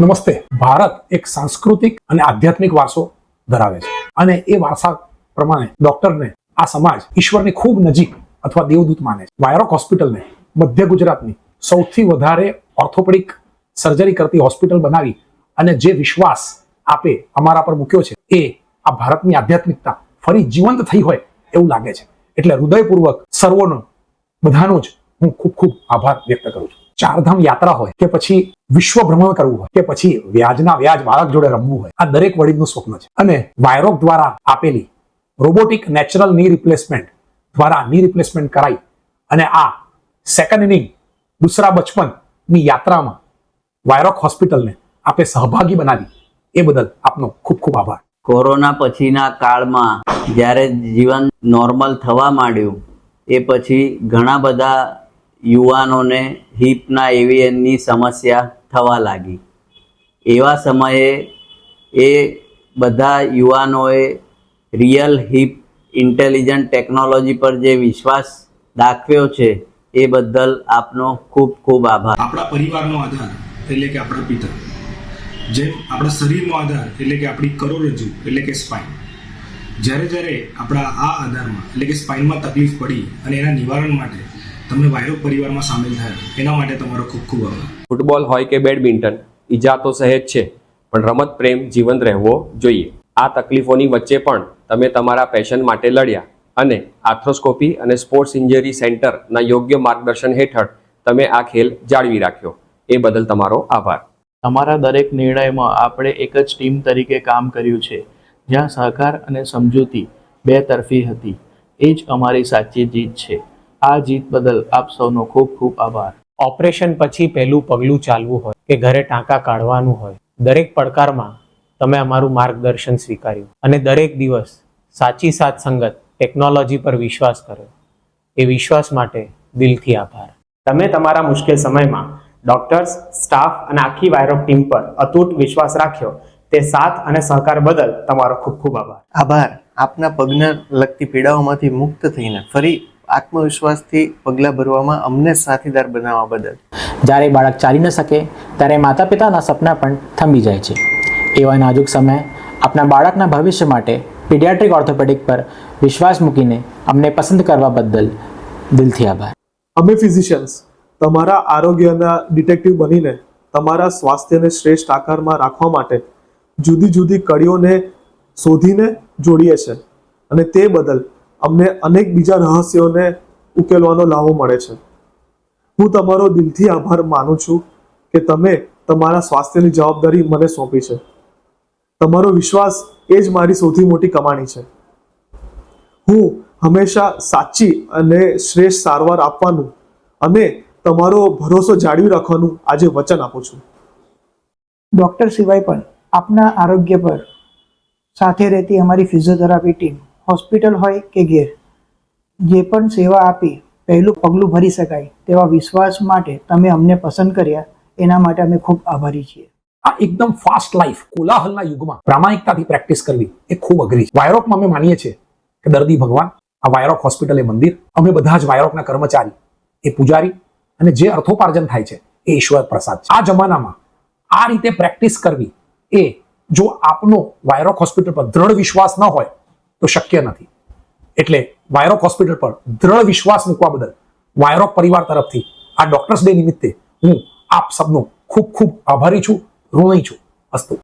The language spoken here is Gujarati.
નમસ્તે. ભારત એક સાંસ્કૃતિક અને આધ્યાત્મિક વારસો ધરાવે છે. અને એ વારસા પ્રમાણે ડોક્ટરને આ સમાજ ઈશ્વરની ખૂબ નજીક અથવા દેવદૂત માને છે. વાયરોક હોસ્પિટલને મધ્ય ગુજરાતની સૌથી વધારે ઓર્થોપેડિક સર્જરી કરતી હોસ્પિટલ બનાવી અને જે વિશ્વાસ આપે અમારા પર મૂક્યો છે એ આ ભારતની આધ્યાત્મિકતા ફરી જીવંત થઈ હોય એવું લાગે છે. એટલે હૃદયપૂર્વક સર્વોનો બધાનો જ હું ખૂબ ખૂબ આભાર વ્યક્ત કરું છું. ચારધામ યાત્રા હોય કે પછી વિશ્વ ભ્રમણ કરવું હોય કે પછી વ્યાજના વ્યાજ બાળક જોડે રમવું હોય, આ દરેક વડીલનું સ્વપ્ન છે. અને વાયરોક દ્વારા આપેલી રોબોટિક નેચરલની રિપ્લેસમેન્ટ દ્વારા ની રિપ્લેસમેન્ટ કરાઈ અને આ સેકન્ડ ઇનિંગ દુસરા બચપનની યાત્રામાં વાયરોક હોસ્પિટલને આપે સહભાગી બનાવી. એ બદલ આપનો ખૂબ ખૂબ આભાર. કોરોના પછીના કાળમાં જ્યારે જીવન નોર્મલ થવા માંડ્યું, એ પછી ઘણા બધા યુવાનોને હિપના એવિયનની સમસ્યા થવા લાગી. એવા સમયે એ બધા યુવાનોએ રિયલ હિપ ઇન્ટેલિજન્ટ ટેકનોલોજી પર જે વિશ્વાસ દાખવ્યો છે, એ બદલ આપનો ખૂબ ખૂબ આભાર. આપણા પરિવારનો આધાર એટલે કે આપણા પિતા. જેમ આપણા શરીરનો આધાર એટલે કે આપણી કરોડરજ્જુ એટલે કે સ્પાઇન જ્યારે જ્યારે આપણા આ આધારમાં એટલે કે સ્પાઇનમાં તકલીફ પડી અને એના નિવારણ માટે તમે વાયરો પરિવારમાં સામેલ થયા. એના માટે તમારો ખૂબ ખૂબ આભાર. ફૂટબોલ હોય કે બેડમિન્ટન ઈજા તો સહેજ છે પણ રમત પ્રેમ જીવંત રહેવો જોઈએ. આ તકલીફોની વચ્ચે પણ તમે તમારા પેશન માટે લડ્યા અને આર્થ્રોસ્કોપી અને સ્પોર્ટ્સ ઇન્જરી સેન્ટરના યોગ્ય માર્ગદર્શન હેઠળ તમે આ ખેલ જાળવી રાખ્યો. એ બદલ તમારો આભાર. અમારા દરેક નિર્ણયમાં આપણે એક જ ટીમ તરીકે કામ કર્યું છે જ્યાં સહકાર અને સમજૂતી બે તરફી હતી. એ જ અમારી સાચી જીત છે. આ જીત બદલ આપ સૌનો ખૂબ ખૂબ આભાર. ઓપરેશન પછી પહેલું પગલું ચાલવું હોય કે ઘરે ટાંકા કાઢવાનું હોય દરેક પડકારમાં તમે અમારું માર્ગદર્શન સ્વીકાર્યું. અને દરેક દિવસ સાચી સાથ સંગત ટેકનોલોજી પર વિશ્વાસ કર્યો. એ વિશ્વાસ માટે દિલથી આભાર. તમે તમારા મુશ્કેલ સમયમાં ડોક્ટર્સ સ્ટાફ અને આખી વાયરોક ટીમ પર અતૂટ વિશ્વાસ રાખ્યો તે સાથ અને સહકાર બદલ તમારો ખૂબ ખૂબ આભાર. આભાર. આપના પગને લગતી પીડાઓમાંથી મુક્ત થઈને ફરી આત્મવિશ્વાસથી પગલાં ભરવામાં અમને સાથીદાર બનાવવા બદલ. જ્યારે બાળક ચાલી ન શકે ત્યારે માતા પિતાના સપના પણ થંભી જાય છે. એવા નાજુક સમયે આપના બાળકના ભવિષ્ય માટે પીડિયાટ્રિક ઓર્થોપેડિક પર વિશ્વાસ મૂકીને અમને પસંદ કરવા બદલ દિલથી આભાર. અમે ફિઝિશિયન્સ તમારા આરોગ્યના ડિટેક્ટિવ બનીને તમારા સ્વાસ્થ્યને શ્રેષ્ઠ આકારમાં રાખવા માટે જુદી જુદી કડીઓને શોધીને જોડીએ છે અને તે બદલ અમને અનેક બીજા રહસ્યોને ઉકેલવાનો લાવો મળે છે. હું તમારો દિલથી આભાર માનું છું કે તમે તમારા સ્વાસ્થ્યની જવાબદારી મને સોંપી છે. તમારો વિશ્વાસ એ જ મારી સૌથી મોટી કમાણી છે. હું હંમેશા સાચી અને શ્રેષ્ઠ સારવાર આપવાનું અને તમારો ભરોસો જાળવી રાખવાનું આજે વચન આપું છું. ડૉક્ટર સિવાય પણ આપના આરોગ્ય પર સાથે રહેતી અમારી ફિઝિયોથેરાપી ટીમ હોસ્પિટલ હોય કે ઘેર, જે પણ સેવા આપી, પહેલું પગલું ભરી શકાય તેવા વિશ્વાસ માટે તમે અમને પસંદ કર્યા, એના માટે અમે ખૂબ આભારી છીએ. આ એકદમ ફાસ્ટ લાઈફ કોલાહલના યુગમાં પ્રામાણિકતાથી પ્રેક્ટિસ કરવી એ ખૂબ અઘરી છે. વાયરોકમાં અમે માનીએ છીએ કે દર્દી ભગવાન, આ વાયરોક હોસ્પિટલ એ મંદિર, અમે બધા જ વાયરોકના કર્મચારી, એ પૂજારી અને જે અર્થોપાર્જન થાય છે એ ઈશ્વર પ્રસાદ છે. આ જમાનામાં આ રીતે પ્રેક્ટિસ કરવી એ જો આપનો વાયરોક હોસ્પિટલ પર દ્રઢ વિશ્વાસ ન હોય તો શક્ય નથી. એટલે વાયરોક હોસ્પિટલ પર દ્રઢ વિશ્વાસ મૂકવા બદલ વાયરોક પરિવાર તરફથી આ ડોક્ટર્સ ડે નિમિત્તે હું આપ સબનો ખૂબ ખૂબ આભારી છું ઋણી છું. અસ્તુ.